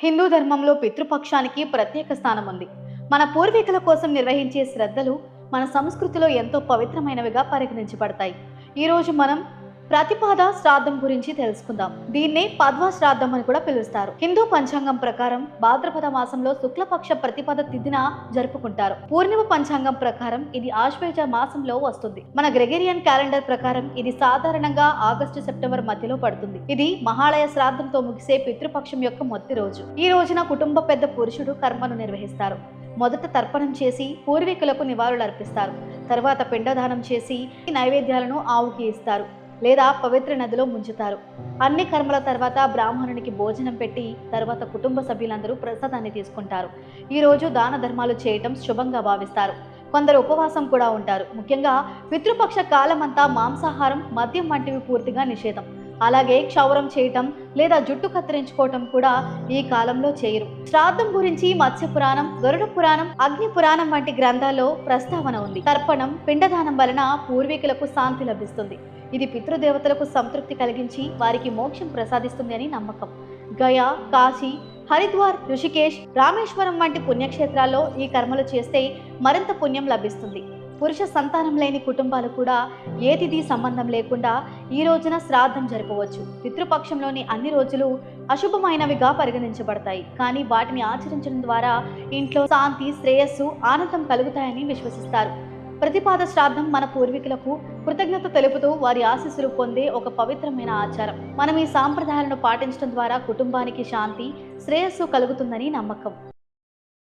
హిందూ ధర్మంలో పితృపక్షానికి ప్రత్యేక స్థానం ఉంది మన పూర్వీకుల కోసం నిర్వహించే శ్రద్ధలు మన సంస్కృతిలో ఎంతో పవిత్రమైనవిగా పరిగణించబడతాయి. ఈరోజు మనం ప్రతిపాద శ్రాద్ధం గురించి తెలుసుకుందాం. దీన్నే పద్మ శ్రాద్ధం అని కూడా పిలుస్తారు. హిందూ పంచాంగం ప్రకారం భాద్రపద మాసంలో శుక్లపక్ష ప్రతిపద తిథిన జరుపుకుంటారు. పూర్ణిమ పంచాంగం ప్రకారం ఇది ఆశ్వేజ మాసంలో వస్తుంది. మన గ్రెగేరియన్ క్యాలెండర్ ప్రకారం ఇది సాధారణంగా ఆగస్టు సెప్టెంబర్ మధ్యలో పడుతుంది. ఇది మహాలయ శ్రాద్ధంతో ముగిసే పితృపక్షం యొక్క మొదటి రోజు. ఈ రోజున కుటుంబ పెద్ద పురుషుడు కర్మను నిర్వహిస్తారు. మొదట తర్పణం చేసి పూర్వీకులకు నివాళులు అర్పిస్తారు తర్వాత పిండదానం చేసి నైవేద్యాలను ఆవుకి ఇస్తారు. లేదా పవిత్ర నదిలో ముంచుతారు. అన్ని కర్మల తర్వాత బ్రాహ్మణునికి భోజనం పెట్టి తర్వాత కుటుంబ సభ్యులందరూ ప్రసాదాన్ని తీసుకుంటారు. ఈరోజు దాన ధర్మాలు చేయటం శుభంగా భావిస్తారు. కొందరు ఉపవాసం కూడా ఉంటారు. ముఖ్యంగా పితృపక్ష కాలమంతా మాంసాహారం మద్యం వంటివి పూర్తిగా నిషేధం. అలాగే క్షౌరం చేయటం లేదా జుట్టు కత్తిరించుకోవటం కూడా ఈ కాలంలో చేయరు. శ్రాద్ధం గురించి మత్స్య పురాణం గరుడ పురాణం అగ్ని పురాణం వంటి గ్రంథాల్లో ప్రస్తావన ఉంది. తర్పణం పిండదానం వలన పూర్వీకులకు శాంతి లభిస్తుంది. ఇది పితృదేవతలకు సంతృప్తి కలిగించి వారికి మోక్షం ప్రసాదిస్తుంది అని నమ్మకం. గయా కాశీ హరిద్వార్ ఋషికేశ్ రామేశ్వరం వంటి పుణ్యక్షేత్రాల్లో ఈ కర్మలు చేస్తే మరింత పుణ్యం లభిస్తుంది. పురుష సంతానం లేని కుటుంబాలు కూడా ఏదిది సంబంధం లేకుండా ఈ రోజున శ్రాద్ధం జరపవచ్చు. పితృపక్షంలోని అన్ని రోజులు అశుభమైనవిగా పరిగణించబడతాయి. కానీ వాటిని ఆచరించడం ద్వారా ఇంట్లో శాంతి శ్రేయస్సు ఆనందం కలుగుతాయని విశ్వసిస్తారు. ప్రతిపాద శ్రాద్ధం మన పూర్వీకులకు కృతజ్ఞత తెలుపుతూ వారి ఆశీస్సులు పొందే ఒక పవిత్రమైన ఆచారం. మనం ఈ సాంప్రదాయాలను పాటించడం ద్వారా కుటుంబానికి శాంతి శ్రేయస్సు కలుగుతుందని నమ్మకం.